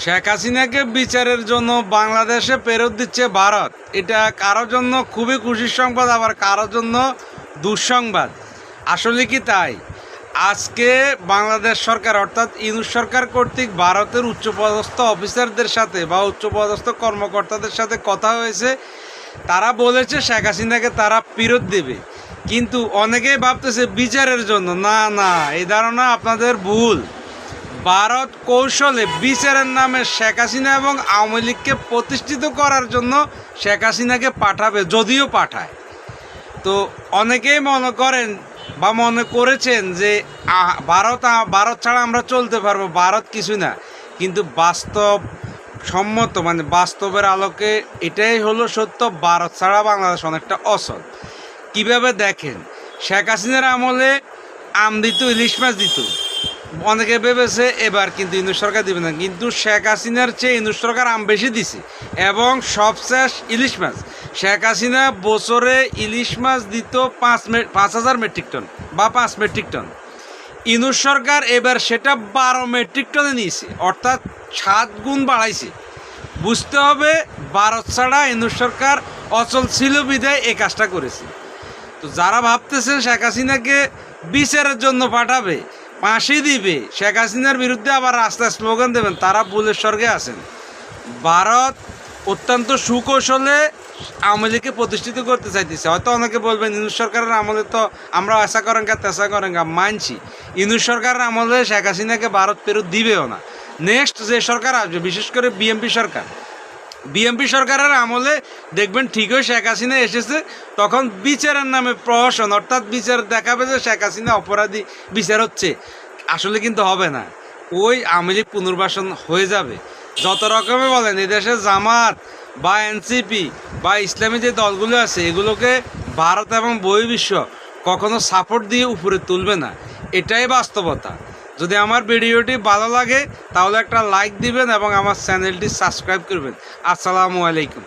শেখ হাসিনাকে বিচারের জন্য বাংলাদেশে ফেরত দিচ্ছে ভারত। এটা কারোর জন্য খুবই খুশির সংবাদ, আবার কারোর জন্য দুঃসংবাদ। আসলে কি তাই? আজকে বাংলাদেশ সরকার, অর্থাৎ ইউনুস সরকার কর্তৃক ভারতের উচ্চপদস্থ অফিসারদের সাথে বা উচ্চপদস্থ কর্মকর্তাদের সাথে কথা হয়েছে। তারা বলেছে শেখ হাসিনাকে তারা ফেরত দেবে। কিন্তু অনেকেই ভাবতেছে বিচারের জন্য। না না, এই ধারণা আপনাদের ভুল। ভারত কৌশলে বিচারের নামে শেখ হাসিনা এবং আওয়ামী লীগকে প্রতিষ্ঠিত করার জন্য শেখ হাসিনাকে পাঠাবে, যদিও পাঠায়। তো অনেকেই মনে করেন বা মনে করেছেন যে ভারত ভারত ছাড়া আমরা চলতে পারব, ভারত কিছু না। কিন্তু বাস্তব সম্মত মানে বাস্তবের আলোকে এটাই হলো সত্য, ভারত ছাড়া বাংলাদেশ অনেকটা অসল কীভাবে দেখেন? শেখ হাসিনার আমলে আম দিত, ইলিশ মাছ দিত। অনেকে ভেবেছে এবার কিন্তু ইন্দু সরকার দিবে না, কিন্তু শেখ হাসিনার চেয়ে ইন্দু সরকার আম বেশি দিছে এবং সবশেষ ইলিশ মাছ। শেখ হাসিনা বছরে ইলিশ মাছ দিত পাঁচ পাঁচ হাজার মেট্রিক টন বা পাঁচ মেট্রিক টন। ইনুস সরকার এবার সেটা বারো মেট্রিক টনে নিয়েছে, অর্থাৎ সাত গুণ বাড়াইছে। বুঝতে হবে, ভারত ছাড়া ইনুস সরকার অচল ছিল বিধায় এই কাজটা করেছে। তো যারা ভাবতেছেন শেখ হাসিনাকে বিচারের জন্য পাঠাবে ফাঁসি দিবে। শেখ হাসিনার বিরুদ্ধে আবার রাস্তায় স্লোগান দেবেন, তারা ভুলের স্বর্গে আছেন। ভারত অত্যন্ত সুকৌশলে আওয়ামী লীগকে প্রতিষ্ঠিত করতে চাইতেছে। হয়তো অনেকে বলবেন ইউনুস সরকারের আমলে তো আমরা আশা করেন গা তেসা করেন গা মানছি। ইউনুস সরকারের আমলে শেখ হাসিনাকে ভারত ফেরত দিবেও না। নেক্সট যে সরকার আসবে, বিশেষ করে বিএমপি সরকার। বিএমপি সরকারের আমলে দেখবেন ঠিকই শেখ হাসিনা এসেছে, তখন বিচারের নামে প্রহসন, অর্থাৎ বিচার দেখাবে যে শেখ হাসিনা অপরাধী বিচার হচ্ছে। আসলে কিন্তু হবে না। ওই আওয়ামী পুনর্বাসন হয়ে যাবে। যত রকমের বলেন এদেশে জামাত বা এনসিপি বা ইসলামী যে দলগুলো আছে, এগুলোকে ভারত এবং বহির্বিশ্ব কখনো সাপোর্ট দিয়ে উপরে তুলবে না। এটাই বাস্তবতা। যদি আমার ভিডিওটি ভালো লাগে, তাহলে একটা লাইক দিবেন এবং আমার চ্যানেলটি সাবস্ক্রাইব করবেন। আসসালামু আলাইকুম।